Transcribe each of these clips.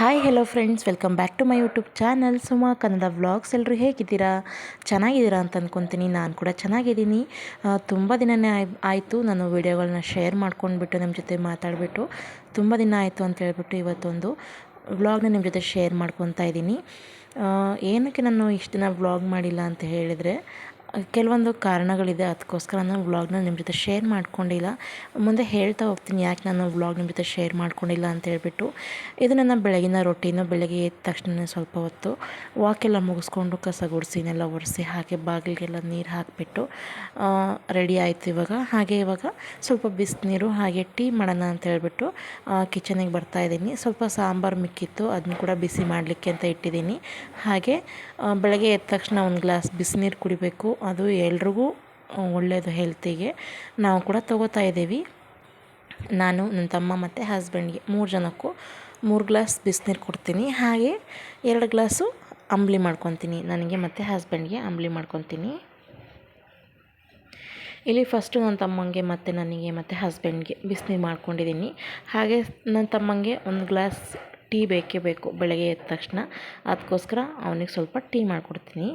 Hi hello friends welcome back to my YouTube channel Suma Kannada vlogs ಎಲ್ಲರೂ ಹೇಗಿದ್ದೀರಾ? ಚೆನ್ನಾಗಿದ್ದೀರಾ ಅಂತ ಅಂದ್ಕೊತೀನಿ ನಾನು ಕೂಡ ಚೆನ್ನಾಗಿದ್ದೀನಿ. ತುಂಬ ದಿನನೇ ಆಯ್, ಆಯಿತು ನಾನು ವೀಡಿಯೋಗಳನ್ನ ಶೇರ್ ಮಾಡ್ಕೊಂಡ್ಬಿಟ್ಟು ನಿಮ್ಮ ಜೊತೆ ಮಾತಾಡಿಬಿಟ್ಟು. ತುಂಬ ದಿನ ಆಯಿತು ಅಂತ ಹೇಳ್ಬಿಟ್ಟು ಇವತ್ತೊಂದು ವ್ಲಾಗ್ನ ನಿಮ್ಮ ಜೊತೆ ಶೇರ್ ಮಾಡ್ಕೊತಾ ಇದ್ದೀನಿ. ಏನಕ್ಕೆ ನಾನು ಇಷ್ಟು ದಿನ ವ್ಲಾಗ್ ಮಾಡಿಲ್ಲ ಅಂತ ಹೇಳಿದರೆ ಕೆಲವೊಂದು ಕಾರಣಗಳಿದೆ, ಅದಕ್ಕೋಸ್ಕರ ನಾನು ವ್ಲಾಗ್ನ ನಿಮ್ಮ ಜೊತೆ ಶೇರ್ ಮಾಡ್ಕೊಂಡಿಲ್ಲ. ಮುಂದೆ ಹೇಳ್ತಾ ಹೋಗ್ತೀನಿ ಯಾಕೆ ನಾನು ವ್ಲಾಗ್ ನಿಮ್ಮ ಜೊತೆ ಶೇರ್ ಮಾಡ್ಕೊಂಡಿಲ್ಲ ಅಂತ ಹೇಳ್ಬಿಟ್ಟು. ಇದು ನನ್ನ ಬೆಳಗಿನ ರೊಟೀನು ಬೆಳಗ್ಗೆ ಎದ್ದ ತಕ್ಷಣ ಸ್ವಲ್ಪ ಹೊತ್ತು ವಾಕೆಲ್ಲ ಮುಗಿಸ್ಕೊಂಡು ಕಸ ಗುಡಿಸಿನೆಲ್ಲ ಒರೆಸಿ, ಹಾಗೆ ಬಾಗಿಲಿಗೆಲ್ಲ ನೀರು ಹಾಕಿಬಿಟ್ಟು ರೆಡಿ ಆಯಿತು ಇವಾಗ. ಹಾಗೆ ಇವಾಗ ಸ್ವಲ್ಪ ಬಿಸಿನೀರು ಹಾಗೆ ಟೀ ಮಾಡೋಣ ಅಂತ ಹೇಳ್ಬಿಟ್ಟು ಕಿಚನಿಗೆ ಬರ್ತಾ ಇದ್ದೀನಿ. ಸ್ವಲ್ಪ ಸಾಂಬಾರು ಮಿಕ್ಕಿತ್ತು ಅದನ್ನ ಕೂಡ ಬಿಸಿ ಮಾಡಲಿಕ್ಕೆ ಅಂತ ಇಟ್ಟಿದ್ದೀನಿ. ಹಾಗೆ ಬೆಳಗ್ಗೆ ಎದ್ದ ತಕ್ಷಣ ಒಂದು ಗ್ಲಾಸ್ ಬಿಸಿನೀರು ಕುಡಿಬೇಕು. ಅದು ಎಲ್ರಿಗೂ ಒಳ್ಳೆಯದು ಹೆಲ್ತಿಗೆ ನಾವು ಕೂಡ ತಗೋತಾ ಇದ್ದೀವಿ. ನಾನು, ನನ್ನ ತಮ್ಮ ಮತ್ತು ಹಸ್ಬೆಂಡ್ಗೆ ಮೂರು ಜನಕ್ಕೂ ಮೂರು ಗ್ಲಾಸ್ ಬಿಸಿನೀರು ಕೊಡ್ತೀನಿ. ಹಾಗೆ ಎರಡು ಗ್ಲಾಸು ಅಂಬ್ಲಿ ಮಾಡ್ಕೊತೀನಿ. ನನಗೆ ಮತ್ತು ಹಸ್ಬೆಂಡ್ಗೆ ಅಂಬ್ಲಿ ಮಾಡ್ಕೊತೀನಿ. ಇಲ್ಲಿ ಫಸ್ಟು ನನ್ನ ತಮ್ಮಂಗೆ ಮತ್ತು ನನಗೆ ಮತ್ತು ಹಸ್ಬೆಂಡ್ಗೆ ಬಿಸಿನೀರು ಮಾಡ್ಕೊಂಡಿದ್ದೀನಿ. ಹಾಗೆ ನನ್ನ ತಮ್ಮಂಗೆ ಒಂದು ಗ್ಲಾಸ್ ಟೀ ಬೇಕೇ ಬೇಕು ಬೆಳಗ್ಗೆ ಎದ್ದ ತಕ್ಷಣ. ಅದಕ್ಕೋಸ್ಕರ ಅವನಿಗೆ ಸ್ವಲ್ಪ ಟೀ ಮಾಡಿಕೊಡ್ತೀನಿ.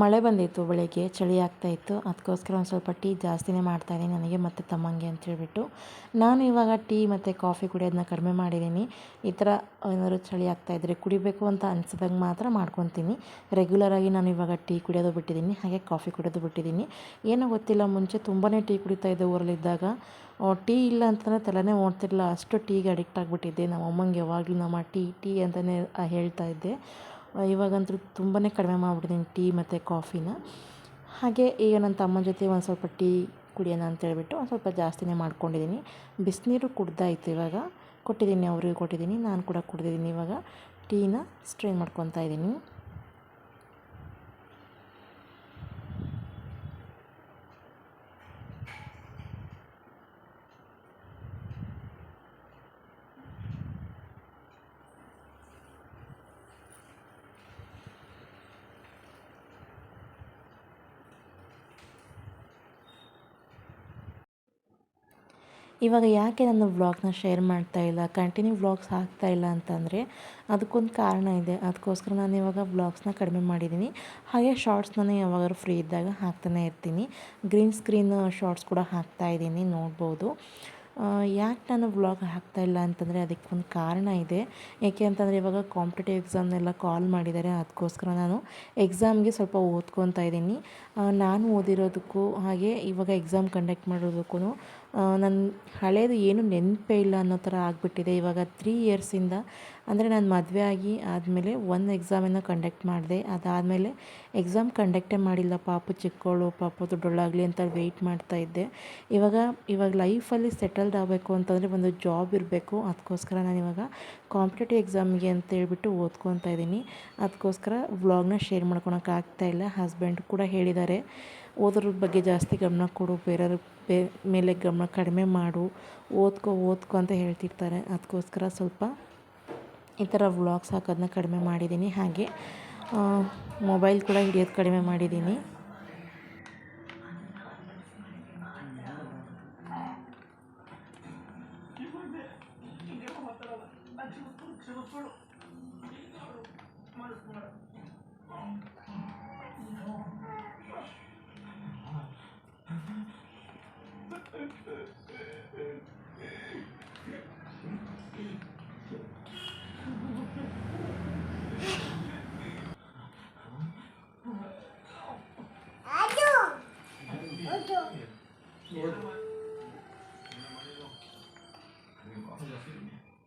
ಮಳೆ ಬಂದಿತ್ತು, ಬೆಳಗ್ಗೆ ಚಳಿ ಆಗ್ತಾ ಇತ್ತು. ಅದಕ್ಕೋಸ್ಕರ ಒಂದು ಸ್ವಲ್ಪ ಟೀ ಜಾಸ್ತಿನೇ ಮಾಡ್ತಾಯಿದ್ದೀನಿ ನನಗೆ ಮತ್ತು ತಮ್ಮಂಗೆ ಅಂತ ಹೇಳ್ಬಿಟ್ಟು. ನಾನು ಇವಾಗ ಟೀ ಮತ್ತು ಕಾಫಿ ಕುಡಿಯೋದನ್ನ ಕಡಿಮೆ ಮಾಡಿದ್ದೀನಿ. ಈ ಥರ ಏನಾದರೂ ಚಳಿ ಆಗ್ತಾ ಇದ್ದರೆ ಕುಡಿಬೇಕು ಅಂತ ಅನ್ಸಿದಂಗೆ ಮಾತ್ರ ಮಾಡ್ಕೊತೀನಿ. ರೆಗ್ಯುಲರಾಗಿ ನಾನು ಇವಾಗ ಟೀ ಕುಡಿಯೋದು ಬಿಟ್ಟಿದ್ದೀನಿ, ಹಾಗೆ ಕಾಫಿ ಕುಡಿಯೋದು ಬಿಟ್ಟಿದ್ದೀನಿ. ಏನೋ ಗೊತ್ತಿಲ್ಲ, ಮುಂಚೆ ತುಂಬಾ ಟೀ ಕುಡಿತಾ ಇದ್ದೆ ಊರಲ್ಲಿದ್ದಾಗ. ಟೀ ಇಲ್ಲ ಅಂತಂದರೆ ತಲೆನೇ ಓಡ್ತಿರಲಿಲ್ಲ. ಅಷ್ಟು ಟೀಗೆ ಅಡಿಕ್ಟ್ ಆಗಿಬಿಟ್ಟಿದ್ದೆ. ನಮ್ಮ ಅಮ್ಮಂಗೆ ಯಾವಾಗಲೂ ನಮ್ಮ ಟೀ ಟೀ ಅಂತಲೇ ಹೇಳ್ತಾ ಇದ್ದೆ. ಇವಾಗಂತೂ ತುಂಬಾ ಕಡಿಮೆ ಮಾಡಿಬಿಟ್ಟಿದ್ದೀನಿ ಟೀ ಮತ್ತು ಕಾಫಿನ. ಹಾಗೆ ಈಗ ನನ್ನ ತಮ್ಮನ ಜೊತೆ ಒಂದು ಸ್ವಲ್ಪ ಟೀ ಕುಡಿಯೋಣ ಅಂತೇಳ್ಬಿಟ್ಟು ಒಂದು ಸ್ವಲ್ಪ ಜಾಸ್ತಿನೇ ಮಾಡ್ಕೊಂಡಿದ್ದೀನಿ ಬಿಸಿನೀರು ಕುಡ್ದಾಯಿತು ಇವಾಗ. ಕೊಟ್ಟಿದ್ದೀನಿ ಅವ್ರಿಗೆ ಕೊಟ್ಟಿದ್ದೀನಿ ನಾನು ಕೂಡ ಕುಡ್ದಿದ್ದೀನಿ ಇವಾಗ. ಟೀನ ಸ್ಟ್ರೈನ್ ಮಾಡ್ಕೊತಾ ಇದ್ದೀನಿ ಇವಾಗ ಯಾಕೆ ನನ್ನ ವ್ಲಾಗ್ನ ಶೇರ್ ಮಾಡ್ತಾ ಇಲ್ಲ, ಕಂಟಿನ್ಯೂ ವ್ಲಾಗ್ಸ್ ಹಾಕ್ತಾ ಇಲ್ಲ ಅಂತಂದರೆ ಅದಕ್ಕೊಂದು ಕಾರಣ ಇದೆ. ಅದಕ್ಕೋಸ್ಕರ ನಾನು ಇವಾಗ ವ್ಲಾಗ್ಸ್ನ ಕಡಿಮೆ ಮಾಡಿದ್ದೀನಿ. ಹಾಗೆ ಶಾರ್ಟ್ಸ್ ನಾನು ಯಾವಾಗಾದ್ರು ಫ್ರೀ ಇದ್ದಾಗ ಹಾಕ್ತಾನೆ ಇರ್ತೀನಿ. ಗ್ರೀನ್ ಸ್ಕ್ರೀನ್ ಶಾರ್ಟ್ಸ್ ಕೂಡ ಹಾಕ್ತಾ ಇದ್ದೀನಿ, ನೋಡ್ಬೋದು. ಯಾಕೆ ನಾನು ವ್ಲಾಗ್ ಹಾಕ್ತಾ ಇಲ್ಲ ಅಂತಂದರೆ ಅದಕ್ಕೊಂದು ಕಾರಣ ಇದೆ. ಏಕೆ ಅಂತಂದರೆ ಇವಾಗ ಕಾಂಪಿಟೇಟಿವ್ ಎಕ್ಸಾಮ್ನೆಲ್ಲ ಕಾಲ್ ಮಾಡಿದ್ದಾರೆ. ಅದಕ್ಕೋಸ್ಕರ ನಾನು ಎಕ್ಸಾಮ್ಗೆ ಸ್ವಲ್ಪ ಓದ್ಕೊತಾ ಇದ್ದೀನಿ. ನಾನು ಓದಿರೋದಕ್ಕೂ ಹಾಗೆ ಇವಾಗ ಎಕ್ಸಾಮ್ ಕಂಡಕ್ಟ್ ಮಾಡೋದಕ್ಕೂ ನನ್ನ ಹಳೇದು ಏನು ನೆನಪೇ ಇಲ್ಲ ಅನ್ನೋ ಥರ ಆಗಿಬಿಟ್ಟಿದೆ. ಇವಾಗ ತ್ರೀ ಇಯರ್ಸಿಂದ ಅಂದರೆ ನಾನು ಮದುವೆ ಆಗಿ ಆದಮೇಲೆ ಒಂದು ಎಕ್ಸಾಮನ್ನು ಕಂಡಕ್ಟ್ ಮಾಡಿದೆ. ಅದಾದಮೇಲೆ ಎಕ್ಸಾಮ್ ಕಂಡಕ್ಟೇ ಮಾಡಿಲ್ಲ. ಪಾಪು ಚಿಕ್ಕವಳು ಪಾಪು ದೊಡ್ಡೋಳಾಗಲಿ ಅಂತ ವೆಯ್ಟ್ ಮಾಡ್ತಾ ಇದ್ದೆ. ಇವಾಗ ಇವಾಗ ಲೈಫಲ್ಲಿ ಸೆಟಲ್ಡ್ ಆಗಬೇಕು ಅಂತಂದರೆ ಒಂದು ಜಾಬ್ ಇರಬೇಕು. ಅದಕ್ಕೋಸ್ಕರ ನಾನು ಇವಾಗ ಕಾಂಪಿಟೇಟಿವ್ ಎಕ್ಸಾಮ್ಗೆ ಅಂತ ಹೇಳ್ಬಿಟ್ಟು ಓದ್ಕೊತಾ ಇದ್ದೀನಿ. ಅದಕ್ಕೋಸ್ಕರ ವ್ಲಾಗ್ನ ಶೇರ್ ಮಾಡ್ಕೊಳಕ್ಕೆ ಆಗ್ತಾಯಿಲ್ಲ ಹಸ್ಬೆಂಡ್ ಕೂಡ ಹೇಳಿದ್ದಾರೆ. ಓದೋದ್ರ ಬಗ್ಗೆ ಜಾಸ್ತಿ ಗಮನ ಕೊಡು, ಬೇರೆಯವ್ರ ಬೇ, ಮೇಲೆ ಗಮನ ಕಡಿಮೆ ಮಾಡು, ಓದ್ಕೊ ಓದ್ಕೊ ಅಂತ ಹೇಳ್ತಿರ್ತಾರೆ. ಅದಕ್ಕೋಸ್ಕರ ಸ್ವಲ್ಪ ಈ ಥರ ವ್ಲಾಗ್ಸ್ ಹಾಕೋದನ್ನ ಕಡಿಮೆ ಮಾಡಿದ್ದೀನಿ. ಹಾಗೆ ಮೊಬೈಲ್ ಕೂಡ ಹಿಡಿಯೋದು ಕಡಿಮೆ ಮಾಡಿದ್ದೀನಿ.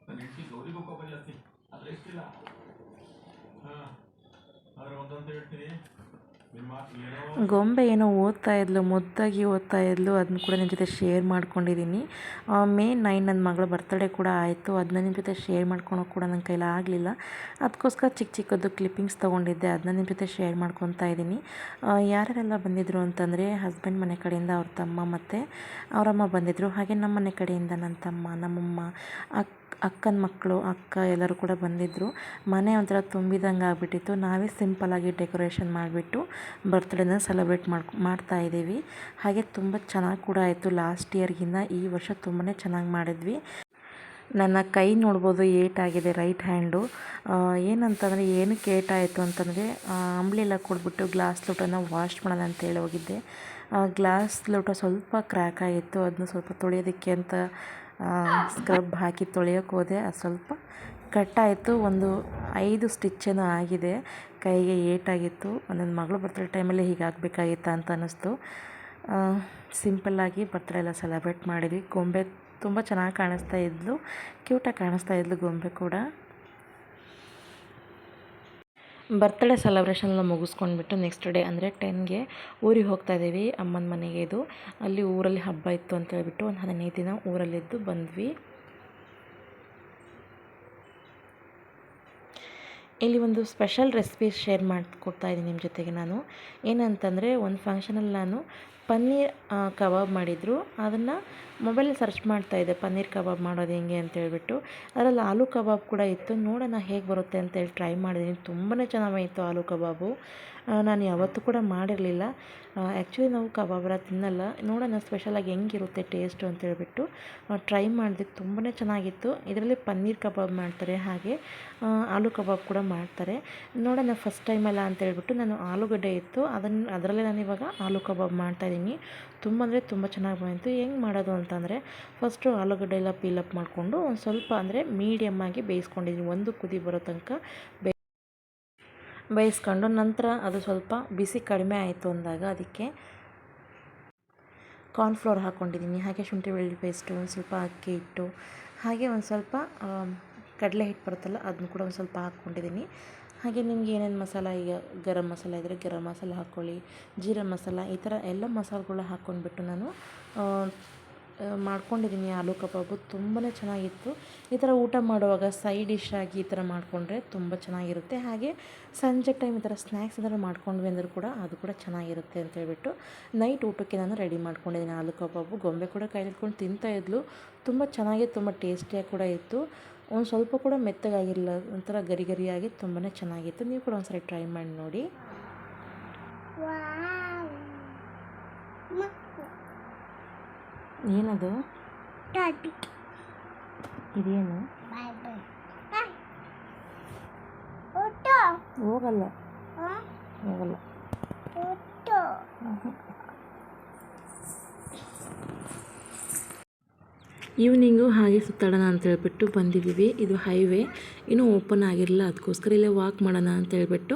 ನನ್ನ ಹೆಂಡತಿ ಗೌರಿಗೂ ಕೋಪ ಜಾಸ್ತಿ ಆದ್ರೆ ಎಷ್ಟಿಲ್ಲ ಹಾ ಆದ್ರೆ ಒಂದಂತ ಹೇಳ್ತೀನಿ ಗೊಂಬೆ ಏನೋ ಓದ್ತಾ ಇದ್ಲು, ಮುದ್ದಾಗಿ ಓದ್ತಾ ಇದ್ಲು. ಅದನ್ನ ಕೂಡ ನಿಮ್ಮ ಜೊತೆ ಶೇರ್ ಮಾಡ್ಕೊಂಡಿದ್ದೀನಿ ಮೇ ನೈನ್ ನನ್ನ ಮಗಳ ಬರ್ತಡೇ ಕೂಡ ಆಯಿತು. ಅದನ್ನ ನಿಮ್ಮ ಜೊತೆ ಶೇರ್ ಮಾಡ್ಕೊಳೋಕೆ ಕೂಡ ನನ್ನ ಕೈಲಿ ಆಗಲಿಲ್ಲ. ಅದಕ್ಕೋಸ್ಕರ ಚಿಕ್ಕ ಚಿಕ್ಕದ್ದು ಕ್ಲಿಪ್ಪಿಂಗ್ಸ್ ತೊಗೊಂಡಿದ್ದೆ. ಅದನ್ನ ನಿಮ್ಮ ಜೊತೆ ಶೇರ್ ಮಾಡ್ಕೊತಾ ಇದ್ದೀನಿ ಯಾರ್ಯಾರೆಲ್ಲ ಬಂದಿದ್ದರು ಅಂತಂದರೆ ಹಸ್ಬೆಂಡ್ ಮನೆ ಕಡೆಯಿಂದ ಅವ್ರ ತಮ್ಮ ಮತ್ತು ಅವರಮ್ಮ ಬಂದಿದ್ದರು ಹಾಗೆ ನಮ್ಮ ಮನೆ ಕಡೆಯಿಂದ ನನ್ನ ತಮ್ಮ, ನಮ್ಮಮ್ಮ, ಅಕ್ಕ ಅಕ್ಕನ ಮಕ್ಕಳು, ಅಕ್ಕ ಎಲ್ಲರೂ ಕೂಡ ಬಂದಿದ್ದರು ಮನೆ ಒಂಥರ ತುಂಬಿದಂಗೆ ಆಗಿಬಿಟ್ಟಿತ್ತು. ನಾವೇ ಸಿಂಪಲ್ಲಾಗಿ ಡೆಕೋರೇಷನ್ ಮಾಡಿಬಿಟ್ಟು ಬರ್ತ್ಡೇನ ಸೆಲೆಬ್ರೇಟ್ ಮಾಡ್ಕೊ, ಮಾಡ್ತಾ ಇದ್ದೀವಿ. ಹಾಗೆ ತುಂಬ ಚೆನ್ನಾಗಿ ಕೂಡ ಆಯಿತು. ಲಾಸ್ಟ್ ಇಯರ್ಗಿಂತ ಈ ವರ್ಷ ತುಂಬಾ ಚೆನ್ನಾಗಿ ಮಾಡಿದ್ವಿ. ನನ್ನ ಕೈ ನೋಡ್ಬೋದು ಏಟಾಗಿದೆ ರೈಟ್ ಹ್ಯಾಂಡು ಏನಂತಂದರೆ ಏನಕ್ಕೆ ಏಟಾಯಿತು ಅಂತಂದರೆ ಅಂಬ್ಲಿ ಎಲ್ಲ ಕೊಟ್ಬಿಟ್ಟು ಗ್ಲಾಸ್ ಲೋಟನ ವಾಶ್ ಮಾಡೋಣ ಅಂತೇಳಿ ಹೋಗಿದ್ದೆ. ಗ್ಲಾಸ್ ಲೋಟ ಸ್ವಲ್ಪ ಕ್ರ್ಯಾಕ್ ಆಗಿತ್ತು. ಅದನ್ನ ಸ್ವಲ್ಪ ತೊಳೆಯೋದಕ್ಕೆ ಅಂತ ಸ್ಕ್ರಬ್ ಹಾಕಿ ತೊಳೆಯೋಕೆ ಹೋದೆ. ಅದು ಸ್ವಲ್ಪ ಕಟ್ಟಾಯಿತು ಒಂದು ಐದು ಸ್ಟಿಚ್ಚೇನೋ ಆಗಿದೆ. ಕೈಗೆ ಏಟಾಗಿತ್ತು. ನನ್ನ ಮಗಳು ಬರ್ತ್ಡೇ ಟೈಮಲ್ಲಿ ಹೀಗೆ ಆಗಬೇಕಾಗಿತ್ತಾ ಅಂತ ಅನ್ನಿಸ್ತು. ಸಿಂಪಲ್ಲಾಗಿ ಬರ್ತಡೇ ಎಲ್ಲ ಸೆಲೆಬ್ರೇಟ್ ಮಾಡಿದ್ವಿ. ಗೊಂಬೆ ತುಂಬ ಚೆನ್ನಾಗಿ ಕಾಣಿಸ್ತಾ ಇದ್ಲು. ಕ್ಯೂಟಾಗಿ ಕಾಣಿಸ್ತಾ ಇದ್ಲು ಗೊಂಬೆ ಕೂಡ. ಬರ್ತ್ಡೇ ಸೆಲೆಬ್ರೇಷನ್ನ ಮುಗಿಸ್ಕೊಂಡ್ಬಿಟ್ಟು ನೆಕ್ಸ್ಟ್ ಡೇ ಅಂದರೆ ಟೆನ್ಗೆ ಊರಿಗೆ ಹೋಗ್ತಾ ಇದ್ದೀವಿ. ಅಮ್ಮನ ಮನೆಗೆ ಇದು. ಅಲ್ಲಿ ಊರಲ್ಲಿ ಹಬ್ಬ ಇತ್ತು ಅಂತ ಹೇಳ್ಬಿಟ್ಟು ಒಂದು ಹದಿನೈದು ದಿನ ಊರಲ್ಲಿದ್ದು ಬಂದ್ವಿ. ಇಲ್ಲಿ ಒಂದು ಸ್ಪೆಷಲ್ ರೆಸಿಪಿ ಶೇರ್ ಮಾಡಿಕೊಡ್ತಾ ಇದ್ದೀನಿ ನಿಮ್ಮ ಜೊತೆಗೆ ನಾನು. ಏನಂತಂದರೆ, ಒಂದು ಫಂಕ್ಷನಲ್ಲಿ ನಾನು ಪನ್ನೀರ್ ಕಬಾಬ್ ಮಾಡಿದರು. ಅದನ್ನು ಮೊಬೈಲಲ್ಲಿ ಸರ್ಚ್ ಮಾಡ್ತಾಯಿದ್ದೆ ಪನ್ನೀರ್ ಕಬಾಬ್ ಮಾಡೋದು ಹೆಂಗೆ ಅಂತ ಹೇಳ್ಬಿಟ್ಟು. ಅದರಲ್ಲಿ ಆಲೂ ಕಬಾಬ್ ಕೂಡ ಇತ್ತು. ನೋಡೋಣ ಹೇಗೆ ಬರುತ್ತೆ ಅಂತೇಳಿ ಟ್ರೈ ಮಾಡಿದ್ದೀನಿ ತುಂಬಾ ಚೆನ್ನಾಗಿತ್ತು ಆಲೂ ಕಬಾಬು. ನಾನು ಯಾವತ್ತೂ ಕೂಡ ಮಾಡಿರಲಿಲ್ಲ. ಆ್ಯಕ್ಚುಲಿ ನಾವು ಕಬಾಬರ ತಿನ್ನಲ್ಲ. ನೋಡೋಣ ಸ್ಪೆಷಲಾಗಿ ಹೆಂಗಿರುತ್ತೆ ಟೇಸ್ಟು ಅಂತ ಹೇಳ್ಬಿಟ್ಟು. ಟ್ರೈ ಮಾಡಿದೆ ತುಂಬಾ ಚೆನ್ನಾಗಿತ್ತು. ಇದರಲ್ಲಿ ಪನ್ನೀರ್ ಕಬಾಬ್ ಮಾಡ್ತಾರೆ, ಹಾಗೆ ಆಲೂ ಕಬಾಬ್ ಕೂಡ ಮಾಡ್ತಾರೆ. ನೋಡೋಣ ಫಸ್ಟ್ ಟೈಮಲ್ಲ ಅಂತ ಹೇಳ್ಬಿಟ್ಟು ನಾನು ಆಲೂಗಡ್ಡೆ ಇತ್ತು. ಅದನ್ನು ಅದರಲ್ಲೇ ನಾನು ಇವಾಗ ಆಲೂ ಕಬಾಬ್ ಮಾಡ್ತಾಯಿದ್ದೀನಿ ತುಂಬ ಅಂದರೆ ತುಂಬ ಚೆನ್ನಾಗಿ ಬಂತು ಹೆಂಗೆ ಮಾಡೋದು ಅಂತಂದರೆ ಫಸ್ಟು ಆಲೂಗಡ್ಡೆ ಎಲ್ಲ ಪೀಲಪ್ ಮಾಡಿಕೊಂಡು ಒಂದು ಸ್ವಲ್ಪ ಅಂದರೆ ಮೀಡಿಯಮ್ ಆಗಿ ಬೇಯಿಸ್ಕೊಂಡಿದ್ದೀನಿ. ಒಂದು ಕುದಿ ಬರೋ ತನಕ ಬೇ ಬೇಯಿಸ್ಕೊಂಡು ನಂತರ ಅದು ಸ್ವಲ್ಪ ಬಿಸಿ ಕಡಿಮೆ ಆಯಿತು ಅಂದಾಗ ಅದಕ್ಕೆ ಕಾರ್ನ್ಫ್ಲೋರ್ ಹಾಕ್ಕೊಂಡಿದ್ದೀನಿ. ಹಾಗೆ ಶುಂಠಿ ಬೆಳ್ಳುಳ್ಳಿ ಪೇಸ್ಟು ಒಂದು ಸ್ವಲ್ಪ ಅಕ್ಕಿ ಹಿಟ್ಟು, ಹಾಗೆ ಒಂದು ಸ್ವಲ್ಪ ಕಡಲೆ ಹಿಟ್ಟು ಬರುತ್ತಲ್ಲ ಅದನ್ನು ಕೂಡ ಒಂದು ಸ್ವಲ್ಪ ಹಾಕ್ಕೊಂಡಿದ್ದೀನಿ. ಹಾಗೆ ನಿಮ್ಗೆ ಏನೇನು ಮಸಾಲ ಈಗ ಗರಂ ಮಸಾಲ ಇದ್ದರೆ ಗರಂ ಮಸಾಲ ಹಾಕ್ಕೊಳ್ಳಿ ಜೀರಾ ಮಸಾಲ ಈ ಥರ ಎಲ್ಲ ಮಸಾಲೆಗಳು ಹಾಕ್ಕೊಂಡ್ಬಿಟ್ಟು ನಾನು ಮಾಡ್ಕೊಂಡಿದ್ದೀನಿ ಆಲೂ ಕಬಾಬು ತುಂಬಾ ಚೆನ್ನಾಗಿತ್ತು. ಈ ಥರ ಊಟ ಮಾಡುವಾಗ ಸೈಡ್ ಡಿಶ್ ಆಗಿ ಈ ಥರ ಮಾಡಿಕೊಂಡ್ರೆ ತುಂಬ ಚೆನ್ನಾಗಿರುತ್ತೆ. ಹಾಗೆ ಸಂಜೆ ಟೈಮ್ ಈ ಥರ ಸ್ನ್ಯಾಕ್ಸ್ ಏನಾದ್ರು ಮಾಡ್ಕೊಂಡ್ವಿ ಅಂದರೂ ಕೂಡ ಅದು ಕೂಡ ಚೆನ್ನಾಗಿರುತ್ತೆ ಅಂತ ಹೇಳ್ಬಿಟ್ಟು ನೈಟ್ ಊಟಕ್ಕೆ ನಾನು ರೆಡಿ ಮಾಡ್ಕೊಂಡಿದ್ದೀನಿ ಆಲೂ ಕಬಾಬು ಗೊಂಬೆ ಕೂಡ ಕೈಲಿಟ್ಕೊಂಡು ತಿಂತಾ ಇದ್ಲು. ತುಂಬ ಚೆನ್ನಾಗಿ, ತುಂಬ ಟೇಸ್ಟಿಯಾಗಿ ಕೂಡ ಇತ್ತು. ಒಂದು ಸ್ವಲ್ಪ ಕೂಡ ಮೆತ್ತಗಾಗಿಲ್ಲ, ಒಂಥರ ಗರಿ ಗರಿಯಾಗಿ ತುಂಬಾ ಚೆನ್ನಾಗಿತ್ತು. ನೀವು ಕೂಡ ಒಂದ್ಸರಿ ಟ್ರೈ ಮಾಡಿ ನೋಡಿ. ಏನದು? ಇದೇನು? ಹೋಗಲ್ಲ. ಹೋಗಲ್ಲ. ಈವ್ನಿಂಗು ಹಾಗೆ ಸುತ್ತಾಡೋಣ ಅಂತ ಹೇಳ್ಬಿಟ್ಟು ಬಂದಿದ್ದೀವಿ. ಇದು ಹೈವೇ ಇನ್ನೂ ಓಪನ್ ಆಗಿರಲಿಲ್ಲ ಅದಕ್ಕೋಸ್ಕರ ಇಲ್ಲೇ ವಾಕ್ ಮಾಡೋಣ ಅಂತ ಹೇಳ್ಬಿಟ್ಟು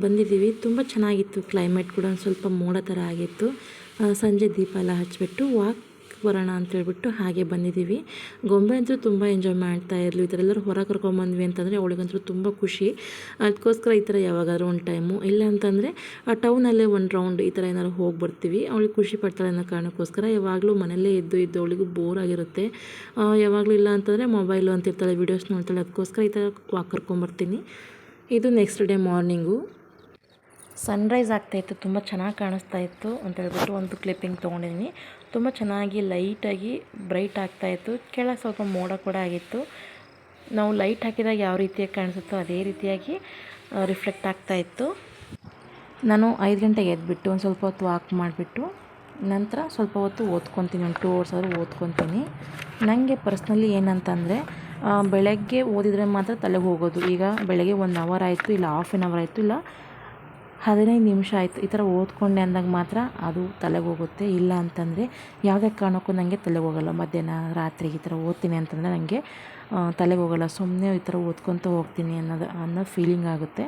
ಬಂದಿದ್ದೀವಿ. ತುಂಬ ಚೆನ್ನಾಗಿತ್ತು ಕ್ಲೈಮೇಟ್ ಕೂಡ ಒಂದು ಸ್ವಲ್ಪ ಮೋಡ ಥರ ಆಗಿತ್ತು. ಸಂಜೆ ದೀಪ ಎಲ್ಲ ಹಚ್ಚಿಬಿಟ್ಟು ವಾಕ್ ಬರೋಣ ಅಂತ ಹೇಳ್ಬಿಟ್ಟು ಹಾಗೆ ಬಂದಿದ್ದೀವಿ. ಗೊಂಬೆ ಅಂತೂ ತುಂಬ ಎಂಜಾಯ್ ಮಾಡ್ತಾ ಇರಲಿ, ಈ ಥರ ಎಲ್ಲರೂ ಹೊರ ಕರ್ಕೊಂಬಂದ್ವಿ ಅಂತಂದರೆ ಅವಳಿಗಂತೂ ತುಂಬ ಖುಷಿ. ಅದಕ್ಕೋಸ್ಕರ ಈ ಥರ ಯಾವಾಗಾದ್ರೂ ಒಂದು ಟೈಮು ಇಲ್ಲ ಅಂತಂದರೆ ಆ ಟೌನಲ್ಲೇ ಒಂದು ರೌಂಡ್ ಈ ಥರ ಏನಾದ್ರು ಹೋಗಿ ಬರ್ತೀವಿ ಅವಳಿಗೆ ಖುಷಿ ಪಡ್ತಾಳೆ ಅನ್ನೋ ಕಾರಣಕ್ಕೋಸ್ಕರ ಯಾವಾಗಲೂ ಮನೆಯಲ್ಲೇ ಇದ್ದು ಇದ್ದು ಅವಳಿಗೂ ಬೋರ್ ಆಗಿರುತ್ತೆ. ಯಾವಾಗಲೂ ಇಲ್ಲ ಅಂತಂದರೆ ಮೊಬೈಲು ಅಂತಿರ್ತಾಳೆ ವೀಡಿಯೋಸ್ ನೋಡ್ತಾಳೆ. ಅದಕ್ಕೋಸ್ಕರ ಈ ಥರ ವಾಕ್ ಕರ್ಕೊಂಬರ್ತೀನಿ ಇದು ನೆಕ್ಸ್ಟ್ ಡೇ ಮಾರ್ನಿಂಗು ಸನ್ರೈಸ್ ಆಗ್ತಾಯಿತ್ತು ತುಂಬ ಚೆನ್ನಾಗಿ ಕಾಣಿಸ್ತಾ ಇತ್ತು ಅಂತ ಹೇಳ್ಬಿಟ್ಟು ಒಂದು ಕ್ಲಿಪ್ಪಿಂಗ್ ತೊಗೊಂಡಿದ್ದೀನಿ ತುಂಬ ಚೆನ್ನಾಗಿ ಲೈಟಾಗಿ ಬ್ರೈಟ್ ಆಗ್ತಾಯಿತ್ತು ಕೆಳಗೆ ಸ್ವಲ್ಪ ಮೋಡ ಕೂಡ ಆಗಿತ್ತು. ನಾವು ಲೈಟ್ ಹಾಕಿದಾಗ ಯಾವ ರೀತಿಯಾಗಿ ಕಾಣಿಸುತ್ತೋ ಅದೇ ರೀತಿಯಾಗಿ ರಿಫ್ಲೆಕ್ಟ್ ಆಗ್ತಾಯಿತ್ತು ನಾನು ಐದು ಗಂಟೆಗೆ ಎದ್ಬಿಟ್ಟು ಒಂದು ಸ್ವಲ್ಪ ಹೊತ್ತು ವಾಕ್ ಮಾಡಿಬಿಟ್ಟು ನಂತರ ಸ್ವಲ್ಪ ಹೊತ್ತು ಓದ್ಕೊತೀನಿ, ಒಂದು ಟೂ ಅವರ್ಸ್ ಆದರೂ ಓದ್ಕೊತೀನಿ. ನನಗೆ ಪರ್ಸ್ನಲಿ ಏನಂತಂದರೆ ಬೆಳಗ್ಗೆ ಓದಿದರೆ ಮಾತ್ರ ತಲೆಗೆ ಹೋಗೋದು. ಈಗ ಬೆಳಗ್ಗೆ ಒನ್ ಅವರ್ ಆಯಿತು, ಇಲ್ಲ ಹಾಫ್ ಆನ್ ಅವರ್ ಆಯಿತು, ಇಲ್ಲ ಹದಿನೈದು ನಿಮಿಷ ಆಯಿತು. ಈ ಥರ ಓದ್ಕೊಂಡೆ ಅಂದಾಗ ಮಾತ್ರ ಅದು ತಲೆಗೆ ಹೋಗುತ್ತೆ ಇಲ್ಲ ಅಂತಂದರೆ ಯಾವುದೇ ಕಾರಣಕ್ಕೂ ನನಗೆ ತಲೆಗೆ ಹೋಗಲ್ಲ ಮಧ್ಯಾಹ್ನ, ರಾತ್ರಿ ಈ ಥರ ಓದ್ತೀನಿ ಅಂತಂದರೆ ನನಗೆ ತಲೆಗೆ ಹೋಗಲ್ಲ ಸುಮ್ಮನೆ ಈ ಥರ ಓದ್ಕೊತ ಹೋಗ್ತೀನಿ ಅನ್ನೋದು, ಅನ್ನೋ ಫೀಲಿಂಗ್ ಆಗುತ್ತೆ.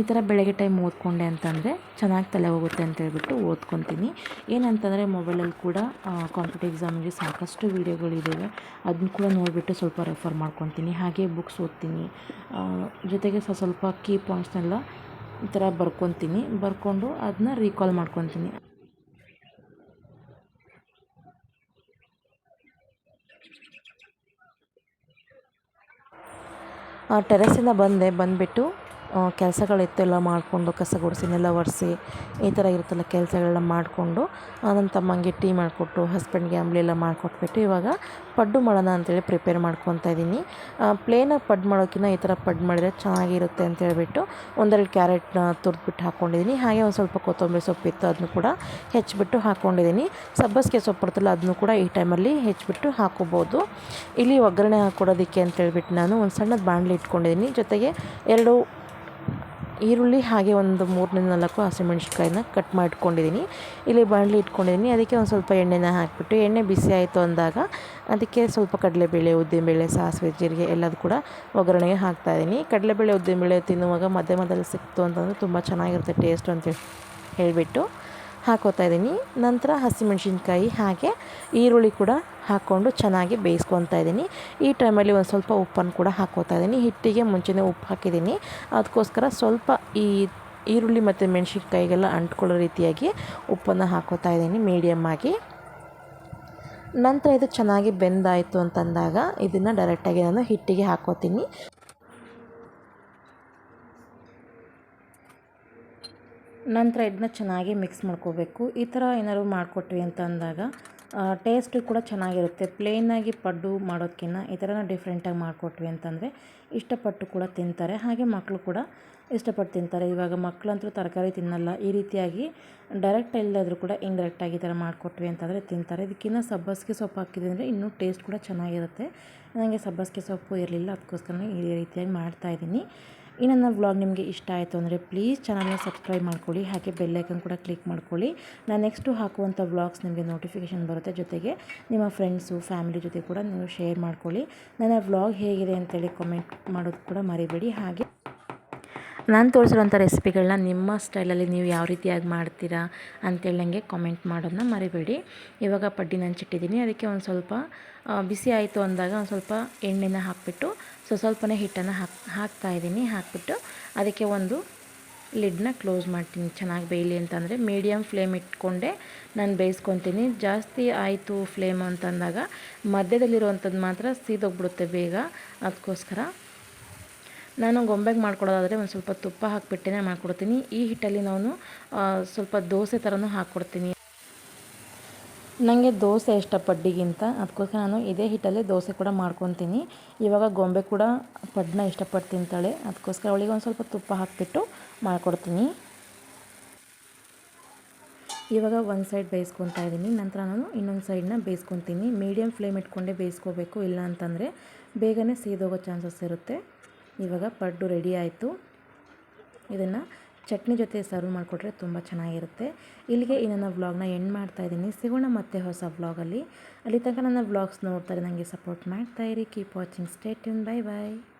ಈ ಥರ ಬೆಳಗ್ಗೆ ಟೈಮ್ ಓದ್ಕೊಂಡೆ ಅಂತಂದರೆ ಚೆನ್ನಾಗಿ ತಲೆ ಹೋಗುತ್ತೆ ಅಂತ ಹೇಳ್ಬಿಟ್ಟು ಓದ್ಕೊತೀನಿ. ಏನಂತಂದರೆ ಮೊಬೈಲಲ್ಲಿ ಕೂಡ ಕಾಂಪಿಟೇಟಿವ್ ಎಕ್ಸಾಮ್ಗೆ ಸಾಕಷ್ಟು ವೀಡಿಯೋಗಳಿದ್ದಾವೆ ಅದನ್ನ ಕೂಡ ನೋಡಿಬಿಟ್ಟು ಸ್ವಲ್ಪ ರೆಫರ್ ಮಾಡ್ಕೊತೀನಿ. ಹಾಗೆ ಬುಕ್ಸ್ ಓದ್ತೀನಿ. ಜೊತೆಗೆ ಸ್ವಲ್ಪ ಕೀ ಪಾಯಿಂಟ್ಸ್ನೆಲ್ಲ ಈ ಥರ ಬರ್ಕೊತೀನಿ. ಬರ್ಕೊಂಡು ಅದನ್ನ ರೀಕಾಲ್ ಮಾಡ್ಕೊತೀನಿ. ಟೆರೆಸಿಂದ ಬಂದೆ. ಬಂದುಬಿಟ್ಟು ಕೆಲಸಗಳಿತ್ತು, ಎಲ್ಲ ಮಾಡಿಕೊಂಡು ಕಸ ಗುಡಿಸಿ, ನೆಲ ಒರೆಸಿ, ಈ ಥರ ಇರುತ್ತಲ್ಲ ಕೆಲಸಗಳೆಲ್ಲ ಮಾಡಿಕೊಂಡು ನನ್ನ ತಮ್ಮಂಗೆ ಟೀ ಮಾಡಿಕೊಟ್ಟು ಹಸ್ಬೆಂಡ್ಗೆ ಅಂಬಲಿ ಎಲ್ಲ ಮಾಡಿಕೊಟ್ಬಿಟ್ಟು ಇವಾಗ ಪಡ್ಡು ಮಾಡೋಣ ಅಂತೇಳಿ ಪ್ರಿಪೇರ್ ಮಾಡ್ಕೊತಾ ಇದ್ದೀನಿ. ಪ್ಲೇನಾಗಿ ಪಡ್ಡು ಮಾಡೋಕ್ಕಿಂತ ಈ ಥರ ಪಡ್ಡು ಮಾಡಿದರೆ ಚೆನ್ನಾಗಿರುತ್ತೆ ಅಂತ ಹೇಳ್ಬಿಟ್ಟು ಒಂದೆರಡು ಕ್ಯಾರೆಟ್ನ ತುರಿದ್ಬಿಟ್ಟು ಹಾಕ್ಕೊಂಡಿದ್ದೀನಿ ಹಾಗೆ ಒಂದು ಸ್ವಲ್ಪ ಕೊತ್ತಂಬರಿ ಸೊಪ್ಪಿತ್ತು ಅದನ್ನು ಕೂಡ ಹೆಚ್ಚಿಬಿಟ್ಟು ಹಾಕ್ಕೊಂಡಿದ್ದೀನಿ ಸಬ್ಬಸಿಗೆ ಸೊಪ್ಪು ಇರುತ್ತಲ್ಲ, ಅದನ್ನು ಕೂಡ ಈ ಟೈಮಲ್ಲಿ ಹೆಚ್ಚಿಬಿಟ್ಟು ಹಾಕೋಬೋದು. ಇಲ್ಲಿ ಒಗ್ಗರಣೆ ಹಾಕ್ಕೊಡೋದಕ್ಕೆ ಅಂತ ಹೇಳ್ಬಿಟ್ಟು ನಾನು ಒಂದು ಸಣ್ಣದ ಬಾಣಲಿ ಇಟ್ಕೊಂಡಿದ್ದೀನಿ. ಜೊತೆಗೆ ಎರಡು ಈರುಳ್ಳಿ ಹಾಗೆ ಒಂದು ಮೂರರಿಂದ ನಾಲ್ಕು ಹಸಿಮೆಣಸಿನ್ಕಾಯಿನ ಕಟ್ ಮಾಡಿಟ್ಕೊಂಡಿದ್ದೀನಿ ಇಲ್ಲಿ ಬಾಣಲಿ ಇಟ್ಕೊಂಡಿದ್ದೀನಿ. ಅದಕ್ಕೆ ಒಂದು ಸ್ವಲ್ಪ ಎಣ್ಣೆನ ಹಾಕಿಬಿಟ್ಟು ಎಣ್ಣೆ ಬಿಸಿ ಆಯಿತು ಅಂದಾಗ ಅದಕ್ಕೆ ಸ್ವಲ್ಪ ಕಡಲೆಬೇಳೆ, ಉದ್ದಿನಬೇಳೆ, ಸಾಸಿವೆ, ಜೀರಿಗೆ ಎಲ್ಲದು ಕೂಡ ಒಗ್ಗರಣೆಗೆ ಹಾಕ್ತಾಯಿದ್ದೀನಿ ಕಡಲೆಬೇಳೆ, ಉದ್ದಿನಬೇಳೆ ತಿನ್ನುವಾಗ ಮಧ್ಯ ಮಧ್ಯದಲ್ಲಿ ಸಿಕ್ತು ಅಂತಂದರೆ ತುಂಬ ಚೆನ್ನಾಗಿರುತ್ತೆ, ಟೇಸ್ಟ್ ಅಂತ ಹೇಳಿಬಿಟ್ಟು ಹಾಕೋತಾ ಇದ್ದೀನಿ ನಂತರ ಹಸಿಮೆಣಸಿನ್ಕಾಯಿ ಹಾಗೆ ಈರುಳ್ಳಿ ಕೂಡ ಹಾಕ್ಕೊಂಡು ಚೆನ್ನಾಗಿ ಬೇಯಿಸ್ಕೊತಾ ಇದ್ದೀನಿ. ಈ ಟೈಮಲ್ಲಿ ಒಂದು ಸ್ವಲ್ಪ ಉಪ್ಪನ್ನು ಕೂಡ ಹಾಕೋತಾ ಇದ್ದೀನಿ. ಹಿಟ್ಟಿಗೆ ಮುಂಚೆನೇ ಉಪ್ಪು ಹಾಕಿದ್ದೀನಿ. ಅದಕ್ಕೋಸ್ಕರ ಸ್ವಲ್ಪ ಈ ಈರುಳ್ಳಿ ಮತ್ತು ಮೆಣಸಿನ್ಕಾಯಿಗೆಲ್ಲ ಅಂಟ್ಕೊಳ್ಳೋ ರೀತಿಯಾಗಿ ಉಪ್ಪನ್ನು ಹಾಕೋತಾ ಇದ್ದೀನಿ ಮೀಡಿಯಮ್ ಆಗಿ. ನಂತರ ಇದು ಚೆನ್ನಾಗಿ ಬೆಂದಾಯಿತು ಅಂತಂದಾಗ ಇದನ್ನು ಡೈರೆಕ್ಟಾಗಿ ನಾನು ಹಿಟ್ಟಿಗೆ ಹಾಕೋತೀನಿ. ನಂತರ ಇದನ್ನ ಚೆನ್ನಾಗಿ ಮಿಕ್ಸ್ ಮಾಡ್ಕೋಬೇಕು. ಈ ಥರ ಏನಾದ್ರು ಮಾಡಿಕೊಟ್ವಿ ಅಂತ ಅಂದಾಗ ಟೇಸ್ಟು ಕೂಡ ಚೆನ್ನಾಗಿರುತ್ತೆ. ಪ್ಲೇನಾಗಿ ಪಡ್ಡು ಮಾಡೋದಕ್ಕಿಂತ ಈ ಥರನ ಡಿಫ್ರೆಂಟಾಗಿ ಮಾಡಿಕೊಟ್ವಿ ಅಂತಂದರೆ ಇಷ್ಟಪಟ್ಟು ಕೂಡ ತಿಂತಾರೆ. ಹಾಗೆ ಮಕ್ಕಳು ಕೂಡ ಇಷ್ಟಪಟ್ಟು ತಿಂತಾರೆ. ಇವಾಗ ಮಕ್ಕಳಂತೂ ತರಕಾರಿ ತಿನ್ನಲ್ಲ. ಈ ರೀತಿಯಾಗಿ ಡೈರೆಕ್ಟ್ ಇಲ್ಲದಾದರೂ ಕೂಡ ಇಂಡೈರೆಕ್ಟಾಗಿ ಈ ಥರ ಮಾಡಿಕೊಟ್ವಿ ಅಂತಂದರೆ ತಿಂತಾರೆ. ಇದಕ್ಕಿಂತ ಸಬ್ಬಸಿಗೆ ಸೊಪ್ಪು ಹಾಕಿದ್ರೆ ಅಂದರೆ ಇನ್ನೂ ಟೇಸ್ಟ್ ಕೂಡ ಚೆನ್ನಾಗಿರುತ್ತೆ. ನನಗೆ ಸಬ್ಬಸಿಗೆ ಸೊಪ್ಪು ಇರಲಿಲ್ಲ. ಅದಕ್ಕೋಸ್ಕರ ಈ ರೀತಿಯಾಗಿ ಮಾಡ್ತಾಯಿದ್ದೀನಿ ಈ ನನ್ನ ವ್ಲಾಗ್ ನಿಮಗೆ ಇಷ್ಟ ಆಯಿತು ಅಂದರೆ ಪ್ಲೀಸ್ ಚಾನಲ್ನ ಸಬ್ಸ್ಕ್ರೈಬ್ ಮಾಡ್ಕೊಳ್ಳಿ, ಹಾಗೆ ಬೆಲ್ಲೈಕನ್ ಕೂಡ ಕ್ಲಿಕ್ ಮಾಡ್ಕೊಳ್ಳಿ. ನಾನು ನೆಕ್ಸ್ಟು ಹಾಕುವಂಥ ವ್ಲಾಗ್ಸ್ ನಿಮಗೆ ನೋಟಿಫಿಕೇಷನ್ ಬರುತ್ತೆ, ಜೊತೆಗೆ ನಿಮ್ಮ ಫ್ರೆಂಡ್ಸು, ಫ್ಯಾಮಿಲಿ ಜೊತೆ ಕೂಡ ನೀವು ಶೇರ್ ಮಾಡ್ಕೊಳ್ಳಿ. ನನ್ನ ವ್ಲಾಗ್ ಹೇಗಿದೆ ಅಂತೇಳಿ ಕಮೆಂಟ್ ಮಾಡೋದು ಕೂಡ ಮರಿಬೇಡಿ. ಹಾಗೆ ನಾನು ತೋರಿಸಿರೋಂಥ ರೆಸಿಪಿಗಳನ್ನ ನಿಮ್ಮ ಸ್ಟೈಲಲ್ಲಿ ನೀವು ಯಾವ ರೀತಿಯಾಗಿ ಮಾಡ್ತೀರಾ ಅಂತೇಳಿ ನನಗೆ ಕಾಮೆಂಟ್ ಮಾಡೋದನ್ನ ಮರಿಬೇಡಿ. ಇವಾಗ ಪಡ್ಡಿ ನಂಚಿಟ್ಟಿದ್ದೀನಿ ಅದಕ್ಕೆ ಒಂದು ಸ್ವಲ್ಪ ಬಿಸಿ ಆಯಿತು ಅಂದಾಗ ಒಂದು ಸ್ವಲ್ಪ ಎಣ್ಣೆನ ಹಾಕಿಬಿಟ್ಟು, ಸೊ ಸ್ವಲ್ಪನೇ ಹಿಟ್ಟನ್ನು ಹಾಕಿ ಹಾಕ್ತಾಯಿದ್ದೀನಿ ಹಾಕಿಬಿಟ್ಟು ಅದಕ್ಕೆ ಒಂದು ಲಿಡ್ನ ಕ್ಲೋಸ್ ಮಾಡ್ತೀನಿ ಚೆನ್ನಾಗಿ ಬೇಯಲಿ ಅಂತಂದರೆ. ಮೀಡಿಯಮ್ ಫ್ಲೇಮ್ ಇಟ್ಕೊಂಡೆ ನಾನು ಬೇಯಿಸ್ಕೊತೀನಿ. ಜಾಸ್ತಿ ಆಯಿತು ಫ್ಲೇಮ್ ಅಂತಂದಾಗ ಮಧ್ಯದಲ್ಲಿರುವಂಥದ್ದು ಮಾತ್ರ ಸೀದೋಗ್ಬಿಡುತ್ತೆ ಬೇಗ. ಅದಕ್ಕೋಸ್ಕರ ನಾನು ಗೊಂಬೆಗೆ ಮಾಡ್ಕೊಡೋದಾದರೆ ಒಂದು ಸ್ವಲ್ಪ ತುಪ್ಪ ಹಾಕಿಬಿಟ್ಟೇ ಮಾಡ್ಕೊಡ್ತೀನಿ. ಈ ಹಿಟ್ಟಲ್ಲಿ ನಾನು ಸ್ವಲ್ಪ ದೋಸೆ ಥರನೂ ಹಾಕ್ಕೊಡ್ತೀನಿ. ನನಗೆ ದೋಸೆ ಇಷ್ಟ ಪಡ್ಡಿಗಿಂತ ಅದಕ್ಕೋಸ್ಕರ ನಾನು ಇದೇ ಹಿಟ್ಟಲ್ಲಿ ದೋಸೆ ಕೂಡ ಮಾಡ್ಕೊತೀನಿ. ಇವಾಗ ಗೊಂಬೆ ಕೂಡ ಪಡ್ನ ಇಷ್ಟಪಟ್ಟು ತಿಂತಾಳೆ ಅದಕ್ಕೋಸ್ಕರ ಅವಳಿಗೆ ಒಂದು ಸ್ವಲ್ಪ ತುಪ್ಪ ಹಾಕಿಬಿಟ್ಟು ಮಾಡಿಕೊಡ್ತೀನಿ. ಇವಾಗ ಒಂದು ಸೈಡ್ ಬೇಯಿಸ್ಕೊತಾ ಇದ್ದೀನಿ. ನಂತರ ನಾನು ಇನ್ನೊಂದು ಸೈಡನ್ನ ಬೇಯಿಸ್ಕೊತೀನಿ. ಮೀಡಿಯಮ್ ಫ್ಲೇಮ್ ಇಟ್ಕೊಂಡೇ ಬೇಯಿಸ್ಕೋಬೇಕು. ಇಲ್ಲ ಅಂತಂದರೆ ಬೇಗನೆ ಸೀದೋಗೋ ಚಾನ್ಸಸ್ ಇರುತ್ತೆ. ಇವಾಗ ಪಡ್ಡು ರೆಡಿ ಆಯಿತು. ಇದನ್ನು ಚಟ್ನಿ ಜೊತೆ ಸರ್ವ್ ಮಾಡಿಕೊಟ್ರೆ ತುಂಬ ಚೆನ್ನಾಗಿರುತ್ತೆ. ಇಲ್ಲಿಗೆ ಈ ನನ್ನ ವ್ಲಾಗ್ನ ಎಂಡ್ ಮಾಡ್ತಾ ಇದ್ದೀನಿ. ಸಿಗೋಣ ಮತ್ತೆ ಹೊಸ ವ್ಲಾಗಲ್ಲಿ ಅಲ್ಲಿ. ತನಕ ನನ್ನ ವ್ಲಾಗ್ಸ್ ನೋಡ್ತಾರೆ ನನಗೆ ಸಪೋರ್ಟ್ ಮಾಡ್ತಾಯಿರಿ ಕೀಪ್ ವಾಚಿಂಗ್ ಸ್ಟೇಟ್ ಇನ್ ಬೈ ಬಾಯ್